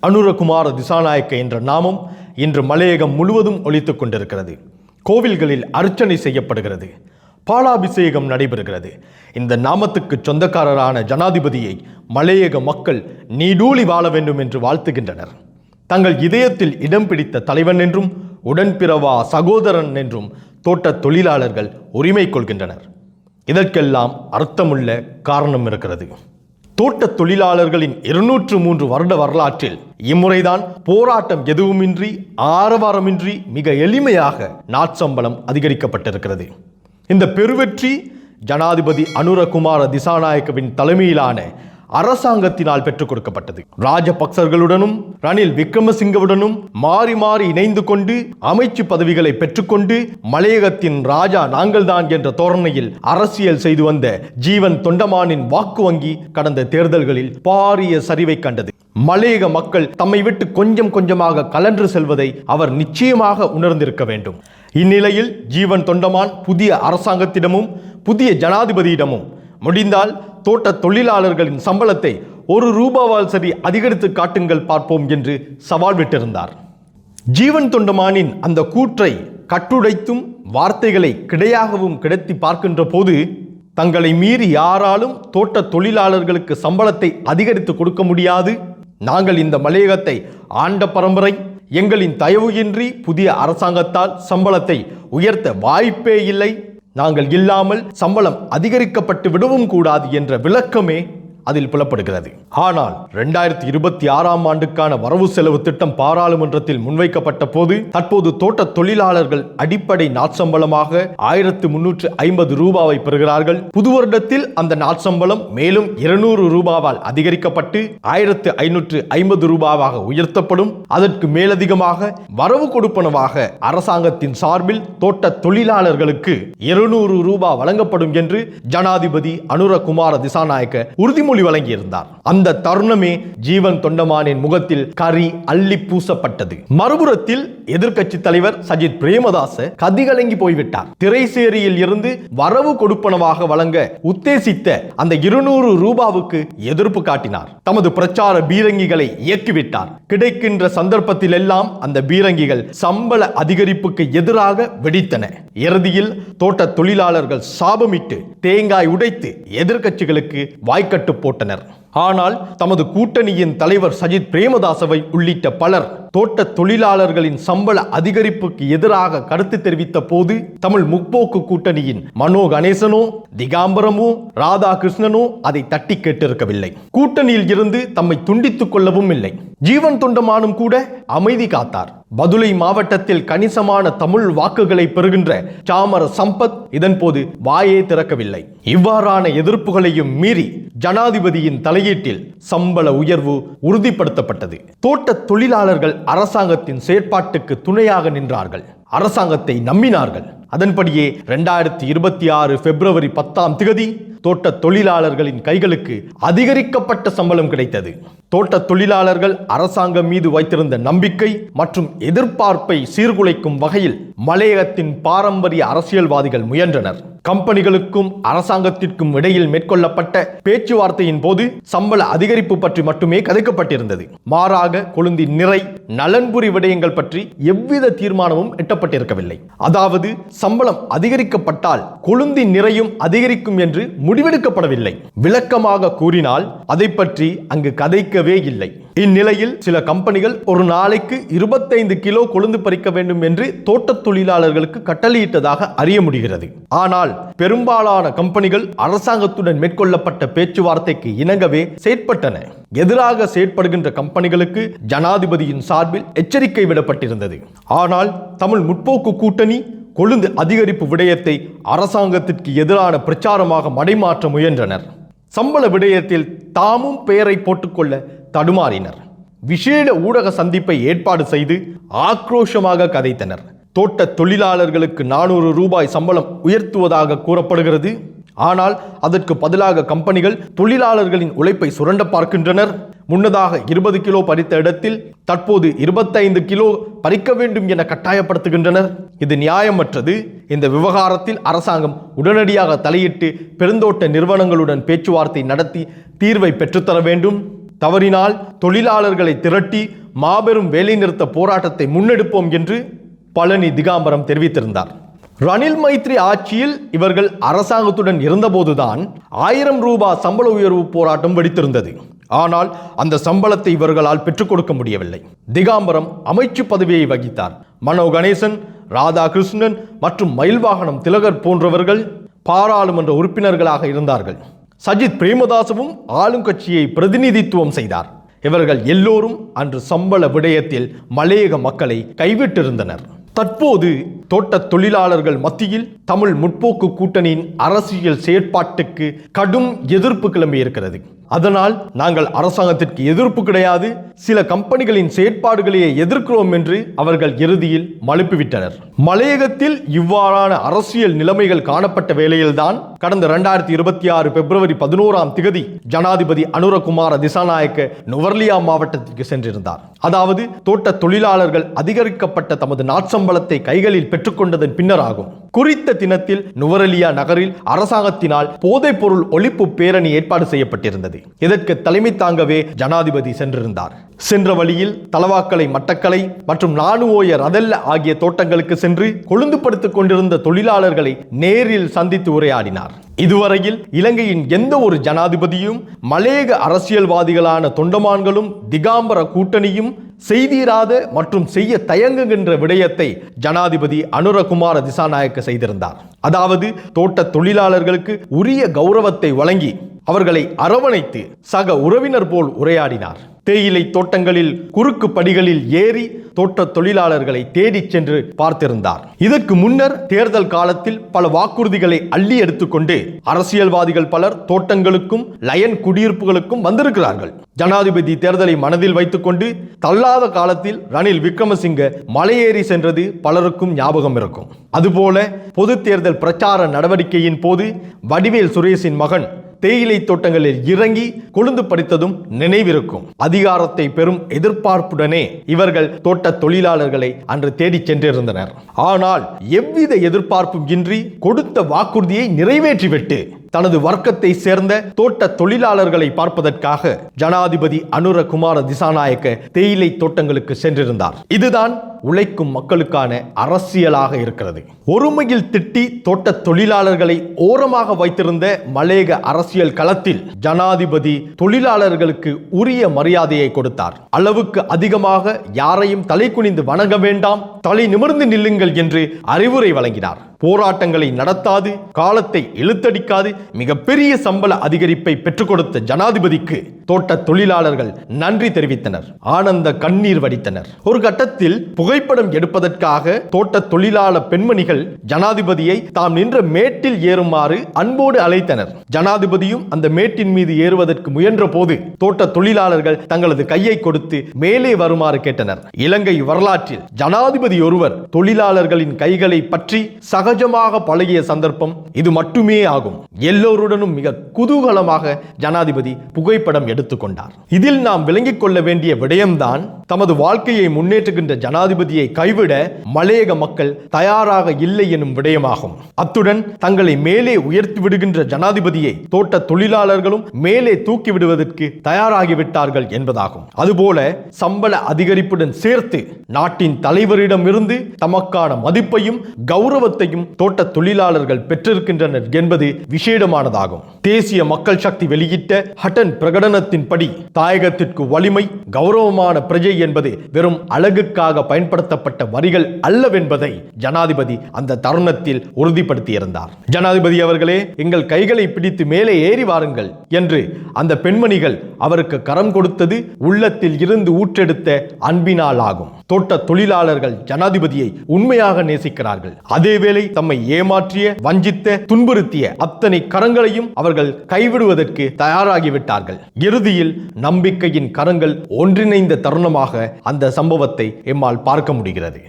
அனுரகுமார திசாநாயக்க என்ற நாமம் இன்று மலையகம் முழுவதும் ஒழித்து கொண்டிருக்கிறது. கோவில்களில் அர்ச்சனை செய்யப்படுகிறது. பாலாபிஷேகம் நடைபெறுகிறது. இந்த நாமத்துக்கு சொந்தக்காரரான ஜனாதிபதியை மலையக மக்கள் நீடூழி வாழ வேண்டும் என்று வாழ்த்துகின்றனர். தங்கள் இதயத்தில் இடம் பிடித்த தலைவன் என்றும் உடன்பிறவா சகோதரன் என்றும் தோட்ட தொழிலாளர்கள் உரிமை கொள்கின்றனர். இதற்கெல்லாம் அர்த்தமுள்ள காரணம் இருக்கிறது. தோட்ட தொழிலாளர்களின் இருநூற்று மூன்று வருட வரலாற்றில் இம்முறைதான் போராட்டம் எதுவுமின்றி ஆரவாரமின்றி மிக எளிமையாக நாட்சம்பளம் அதிகரிக்கப்பட்டிருக்கிறது. இந்த பெருவெற்றி ஜனாதிபதி அனுரகுமார திசாநாயக்கவின் தலைமையிலான அரசாங்கத்தினால் பெற்றுக் கொடுக்கப்பட்டது. ராஜபக்சர்களுடனும் ரணில் விக்ரமசிங்கவுடனும் மாறி மாறி இணைந்து கொண்டு அமைச்சு பதவிகளை பெற்றுக்கொண்டு மலையகத்தின் ராஜா நாங்கள்தான் என்ற தோரணையில் அரசியல் செய்து வந்த ஜீவன் தொண்டமானின் வாக்கு வங்கி கடந்த தேர்தல்களில் பாரிய சரிவை கண்டது. மலையக மக்கள் தம்மை விட்டு கொஞ்சம் கொஞ்சமாக கலன்று செல்வதை அவர் நிச்சயமாக உணர்ந்திருக்க வேண்டும். இந்நிலையில் ஜீவன் தொண்டமான் புதிய அரசாங்கத்திடமும் புதிய ஜனாதிபதியிடமும் முடிந்தால் தோட்ட தொழிலாளர்களின் சம்பளத்தை ஒரு ரூபாவால் சரி அதிகரித்து காட்டுங்கள் பார்ப்போம் என்று சவால் விட்டிருந்தார். ஜீவன் தொண்டமானின் அந்த கூற்றை கட்டுடைத்தும் வார்த்தைகளை கிடையாகவும் கிடத்தி பார்க்கின்ற போது தங்களை மீறி யாராலும் தோட்ட தொழிலாளர்களுக்கு சம்பளத்தை அதிகரித்து கொடுக்க முடியாது. நாங்கள் இந்த மலையகத்தை ஆண்ட பரம்பரை எங்களின் தயவு இன்றி புதிய அரசாங்கத்தால் சம்பளத்தை உயர்த்த வாய்ப்பே இல்லை. நாங்கள் இல்லாமல் சம்பளம் அதிகரிக்கப்பட்டு விடவும் கூடாது என்ற விளக்கமே அதில் புலப்படுகிறது. ஆனால் இரண்டாயிரத்தி இருபத்தி ஆறாம் ஆண்டுக்கான வரவு செலவு திட்டம் பாராளுமன்றத்தில் முன்வைக்கப்பட்ட போது தற்போது தோட்ட தொழிலாளர்கள் அடிப்படை நாட்சம்பளமாக ஆயிரத்து முன்னூற்று ஐம்பது ரூபாவை பெறுகிறார்கள். புது வருடத்தில் அந்த நாட்சம்பளம் மேலும் இருநூறு ரூபாவால் அதிகரிக்கப்பட்டு ஆயிரத்து ஐநூற்று ஐம்பது ரூபாவாக உயர்த்தப்படும். அதற்கு மேலதிகமாக வரவு கொடுப்பனவாக அரசாங்கத்தின் சார்பில் தோட்ட தொழிலாளர்களுக்கு இருநூறு ரூபாய் வழங்கப்படும் என்று ஜனாதிபதி அனுரகுமார திசாநாயக்க உறுதிமொழி வழங்கியிருந்தார். அந்த தருணமே ஜீவன் தொண்டமானின் முகத்தில் கரி அள்ளி பூசப்பட்டது. மறுபுறத்தில் எதிர்க்கட்சி தலைவர் சஜித் பிரேமதாச கதிகலங்கி போய்விட்டார். திரைசேரியில் இருந்து வரவு கொடுப்பனவாக வழங்க உத்தேசித்த அந்த இருநூறு ரூபாவுக்கு எதிர்ப்பு காட்டினார். தமது பிரச்சார பீரங்கிகளை இயக்கிவிட்டார். கிடைக்கின்ற சந்தர்ப்பத்தில் எல்லாம் அந்த பீரங்கிகள் சம்பள அதிகரிப்புக்கு எதிராக வெடித்தன. இறுதியில் தோட்ட தொழிலாளர்கள் சாபமிட்டு தேங்காய் உடைத்து எதிர்க்கட்சிகளுக்கு வாய்க்கட்டு போட்டனர். ஆனால் தமது கூட்டணியின் தலைவர் சஜித் பிரேமதாசவை உள்ளிட்ட பலர் தோட்ட தொழிலாளர்களின் சம்பள அதிகரிப்புக்கு எதிராக கருத்து தெரிவித்த போது தமிழ் முற்போக்கு கூட்டணியின் மனோ கணேசனோ திகாம்பரமோ ராதாகிருஷ்ணனோ அதை தட்டி கேட்டிருக்கவில்லை. கூட்டணியில் இருந்து தம்மை துண்டித்துக் கொள்ளவும் இல்லை. ஜீவன் தொண்டமானும் கூட அமைதி காத்தார். பதுளை மாவட்டத்தில் கணிசமான தமிழ் வாக்குகளை பெறுகின்ற சாமர சம்பத் இதன்போது வாயே திறக்கவில்லை. இவ்வாறான எதிர்ப்புகளையும் மீறி ஜனாதிபதியின் தலையீட்டில் சம்பள உயர்வு உறுதிப்படுத்தப்பட்டது. தோட்ட தொழிலாளர்கள் அரசாங்கத்தின் செயற்பாட்டுக்கு துணையாக நின்றார்கள். அரசாங்கத்தை நம்பினார்கள். அதன்படியே இரண்டாயிரத்தி இருபத்தி ஆறு பிப்ரவரி பத்தாம் திகதி தோட்ட தொழிலாளர்களின் கைகளுக்கு அதிகரிக்கப்பட்ட சம்பளம் கிடைத்தது. தோட்ட தொழிலாளர்கள் அரசாங்கம் மீது வைத்திருந்த நம்பிக்கை மற்றும் எதிர்பார்ப்பை சீர்குலைக்கும் வகையில் மலையகத்தின் பாரம்பரிய அரசியல்வாதிகள் முயன்றனர். கம்பெனிகளுக்கும் அரசாங்கத்திற்கும் இடையில் மேற்கொள்ளப்பட்ட பேச்சுவார்த்தையின் போது சம்பள அதிகரிப்பு பற்றி மட்டுமே கதைக்கப்பட்டிருந்தது. மாறாக கொழுந்தின் நிறை நலன்புரி விடயங்கள் பற்றி எவ்வித தீர்மானமும் எட்டப்பட்டிருக்கவில்லை. அதாவது சம்பளம் அதிகரிக்கப்பட்டால் கொழுந்தின் நிறையும் அதிகரிக்கும் என்று முடிவெடுக்கப்படவில்லை. விளக்கமாக கூறினால் அதை பற்றி அங்கு கதைக்கவே இல்லை. இந்நிலையில் சில கம்பெனிகள் ஒரு நாளைக்கு இருபத்தைந்து கிலோ கொழுந்து பறிக்க வேண்டும் என்று தோட்டத் தொழிலாளர்களுக்கு கட்டளையிட்டதாக அறிய முடிகிறது. ஆனால் பெரும்பாலான கம்பெனிகள் அரசாங்கத்துடன் மேற்கொள்ளப்பட்ட பேச்சுவார்த்தைக்கு இணங்கவே செயற்பட்டன. எதிராக செயற்படுகின்ற கம்பெனிகளுக்கு ஜனாதிபதியின் சார்பில் எச்சரிக்கை விடப்பட்டிருந்தது. ஆனால் தமிழ் முற்போக்கு கூட்டணி கொழுந்து அதிகரிப்பு விடயத்தை அரசாங்கத்திற்கு எதிரான பிரச்சாரமாக மடைமாற்ற முயன்றனர். சம்பள விடயத்தில் தாமும் பெயரை போட்டுக்கொள்ள தடுமாறினர். விசேட ஊடக சந்திப்பை ஏற்பாடு செய்து ஆக்ரோஷமாக கதைத்தனர். தோட்ட தொழிலாளர்களுக்கு நானூறு ரூபாய் சம்பளம் உயர்த்துவதாக கூறப்படுகிறது. ஆனால் அதற்கு பதிலாக கம்பெனிகள் தொழிலாளர்களின் உழைப்பை சுரண்ட பார்க்கின்றனர். முன்னதாக இருபது கிலோ பறித்த இடத்தில் தற்போது இருபத்தைந்து கிலோ பறிக்க வேண்டும் என கட்டாயப்படுத்துகின்றனர். இது நியாயமற்றது. இந்த விவகாரத்தில் அரசாங்கம் உடனடியாக தலையிட்டு பெருந்தோட்ட நிறுவனங்களுடன் பேச்சுவார்த்தை நடத்தி தீர்வை பெற்றுத்தர வேண்டும். தவறினால் தொழிலாளர்களை திரட்டி மாபெரும் வேலைநிறுத்த போராட்டத்தை முன்னெடுப்போம் என்று பழனி திகாம்பரம் தெரிவித்திருந்தார். ரணில் மைத்ரி ஆட்சியில் இவர்கள் அரசாங்கத்துடன் இருந்தபோதுதான் ஆயிரம் ரூபாய் சம்பள உயர்வு போராட்டம் வெடித்திருந்தது. ஆனால் அந்த சம்பளத்தை இவர்களால் பெற்றுக் கொடுக்க முடியவில்லை. திகாம்பரம் அமைச்சு பதவியை வகித்தார். மனோ கணேசன் ராதாகிருஷ்ணன் மற்றும் மயில்வாகனம் திலகர் போன்றவர்கள் பாராளுமன்ற உறுப்பினர்களாக இருந்தார்கள். சஜித் பிரேமதாசவும் ஆளுங்கட்சியை பிரதிநிதித்துவம் செய்தார். இவர்கள் எல்லோரும் அன்று சம்பள விடயத்தில் மலையக மக்களை கைவிட்டிருந்தனர். தற்போது தோட்ட தொழிலாளர்கள் மத்தியில் தமிழ் முற்போக்கு கூட்டணியின் அரசியல் செயற்பாட்டுக்கு கடும் எதிர்ப்பு கிளம்பியிருக்கிறது அதனால் நாங்கள் அரசாங்கத்திற்கு எதிர்ப்பு கிடையாது சில கம்பெனிகளின் செயற்பாடுகளையே எதிர்க்கிறோம் என்று அவர்கள் இறுதியில் மழுப்பிவிட்டனர். மலையகத்தில் இவ்வாறான அரசியல் நிலைமைகள் காணப்பட்ட வேளையில்தான் கடந்த இரண்டாயிரத்தி இருபத்தி ஆறு பிப்ரவரி பதினோராம் திகதி ஜனாதிபதி அனுரகுமார திசாநாயக்க நுவர்லியா மாவட்டத்திற்கு சென்றிருந்தார். அதாவது தோட்ட தொழிலாளர்கள் அதிகரிக்கப்பட்ட தமது நாட்சம்பளத்தை கைகளில் பெற்று பெற்றுக்கொண்டதன் பின்னர் ஆகும் குறித்த தினத்தில் நுவரலியா நகரில் அரசாங்கத்தினால் போதைப்பொருள் ஒழிப்பு பேரணி ஏற்பாடு செய்யப்பட்டிருந்தது. இதற்கு தலைமை தாங்கவே ஜனாதிபதி சென்றிருந்தார். சென்ற வழியில் தலவாக்கலை மட்டக்கலை மற்றும் நானுவோய ரதல்ல ஆகிய தோட்டங்களுக்கு சென்று கொழுந்துபடுத்திக் கொண்டிருந்த தொழிலாளர்களை நேரில் சந்தித்து உரையாடினார். இதுவரையில் இலங்கையின் எந்த ஒரு ஜனாதிபதியும் மலேக அரசியல்வாதிகளான தொண்டமான்களும் திகாம்பர கூட்டணியும் செய்தீராத மற்றும் செய்ய தயங்குகின்ற விடயத்தை ஜனாதிபதி அனுரகுமார திசாநாயக்க செய்திருந்தார். அதாவது தோட்ட தொழிலாளர்களுக்கு உரிய கௌரவத்தை வழங்கி அவர்களை அரவணைத்து சக உறவினர் போல் உரையாடினார். தேயிலை தோட்டங்களில் குறுக்கு படிகளில் ஏறி தோட்ட தொழிலாளர்களை தேடிச் சென்று பார்த்திருந்தார். இதற்கு முன்னர் தேர்தல் காலத்தில் பல வாக்குறுதிகளை அள்ளி எடுத்துக்கொண்டு அரசியல்வாதிகள் பலர் தோட்டங்களுக்கும் லயன் குடியிருப்புகளுக்கும் வந்திருக்கிறார்கள். ஜனாதிபதி தேர்தலை மனதில் வைத்துக்கொண்டு தள்ளாத காலத்தில் ரணில் விக்ரமசிங்க மலையேறி சென்றது பலருக்கும் ஞாபகம் இருக்கும். அதுபோல பொது தேர்தல் பிரச்சார நடவடிக்கையின் போது வடிவேல் சுரேஷின் மகன் தேயிலை தோட்டங்களில் இறங்கி கொழுந்து படித்ததும் நினைவிருக்கும். அதிகாரத்தை பெறும் எதிர்பார்ப்புடனே இவர்கள் தோட்ட தொழிலாளர்களை அன்று தேடிச் சென்றிருந்தனர். ஆனால் எவ்வித எதிர்பார்ப்பும் இன்றி கொடுத்த வாக்குறுதியை நிறைவேற்றிவிட்டு தனது வர்க்கத்தை சேர்ந்த தோட்ட தொழிலாளர்களை பார்ப்பதற்காக ஜனாதிபதி அனுர குமார திசாநாயக்க தேயிலை தோட்டங்களுக்கு சென்றிருந்தார். இதுதான் உழைக்கும் மக்களுக்கான அரசியலாக இருக்கிறது. ஒருமையில் திட்டி தோட்ட தொழிலாளர்களை ஓரமாக வைத்திருந்த மலேக அரசியல் களத்தில் ஜனாதிபதி தொழிலாளர்களுக்கு உரிய மரியாதையை கொடுத்தார். அளவுக்கு அதிகமாக யாரையும் தலை குனிந்து வணங்க வேண்டாம் தலை நிமிர்ந்து நில்லுங்கள் என்று அறிவுரை வழங்கினார். போராட்டங்களை நடத்தாது காலத்தை இழுத்தடிக்காது மிகப்பெரிய சம்பள அதிகரிப்பை பெற்றுக் கொடுத்த ஜனாதிபதிக்கு தோட்ட தொழிலாளர்கள் நன்றி தெரிவித்தனர். ஆனந்த கண்ணீர் வடித்தனர். ஒரு கட்டத்தில் புகைப்படம் எடுப்பதற்காக தோட்ட தொழிலாளர் பெண்மணிகள் ஜனாதிபதியை தாம் நின்ற மேட்டில் ஏறுமாறு அன்போடு அழைத்தனர். ஜனாதிபதியும் அந்த மேட்டின் மீது ஏறுவதற்கு முயன்ற போது தோட்ட தொழிலாளர்கள் தங்களது கையை கொடுத்து மேலே வருமாறு கேட்டனர். இலங்கை வரலாற்றில் ஜனாதிபதி ஒருவர் தொழிலாளர்களின் கைகளை பற்றி சகஜமாக பழகிய சந்தர்ப்பம் இது மட்டுமே ஆகும். எல்லோருடனும் மிக குதூகலமாக ஜனாதிபதி புகைப்படம் எடுத்துக்கொண்டார். இதில் நாம் விளங்கிக் கொள்ள வேண்டிய விடயம்தான் தமது வாழ்க்கையை முன்னேற்றுகின்ற ஜனாதிபதியை கைவிட மலையக மக்கள் தயாராக இல்லை எனும் விடயமாகும். அத்துடன் தங்களை மேலே உயர்த்தி விடுகின்ற ஜனாதிபதியை தோட்ட தொழிலாளர்களும் மேலே தூக்கி விடுவதற்கு தயாராகிவிட்டார்கள் என்பதாகும். அதுபோல சம்பள அதிகரிப்புடன் சேர்த்து நாட்டின் தலைவரிடம் இருந்து தமக்கான மதிப்பையும் கௌரவத்தையும் தோட்ட தொழிலாளர்கள் பெற்றிருக்கின்றனர் என்பது விசேடமானதாகும். தேசிய மக்கள் சக்தி வெளியிட்ட ஹட்டன் பிரகடனத்தின்படி தாயகத்திற்கு வலிமை கௌரவமான பிரஜை என்பது வெறும் அழகுக்காக பயன்படுத்தப்பட்ட வரிகள் அல்லவென்பதை ஜனாதிபதி அந்த தருணத்தில் உறுதிப்படுத்தியிருந்தார். ஜனாதிபதி அவர்களே எங்கள் கைகளை பிடித்து மேலே ஏறி வாருங்கள் என்று அந்த பெண்மணிகள் அவருக்கு கரம் கொடுத்தது உள்ளத்தில் இருந்து ஊற்றெடுத்த அன்பினால் ஆகும் தோட்ட தொழிலாளர்கள் ஜனாதிபதியை உண்மையாக நேசிக்கிறார்கள். அதேவேளை தம்மை ஏமாற்றிய வஞ்சித்த துன்புறுத்திய அத்தனை கரங்களையும் அவர்கள் கைவிடுவதற்கு தயாராகிவிட்டார்கள். இறுதியில் நம்பிக்கையின் கரங்கள் ஒன்றிணைந்த தருணமாக அந்த சம்பவத்தை எம்மால் பார்க்க முடிகிறது.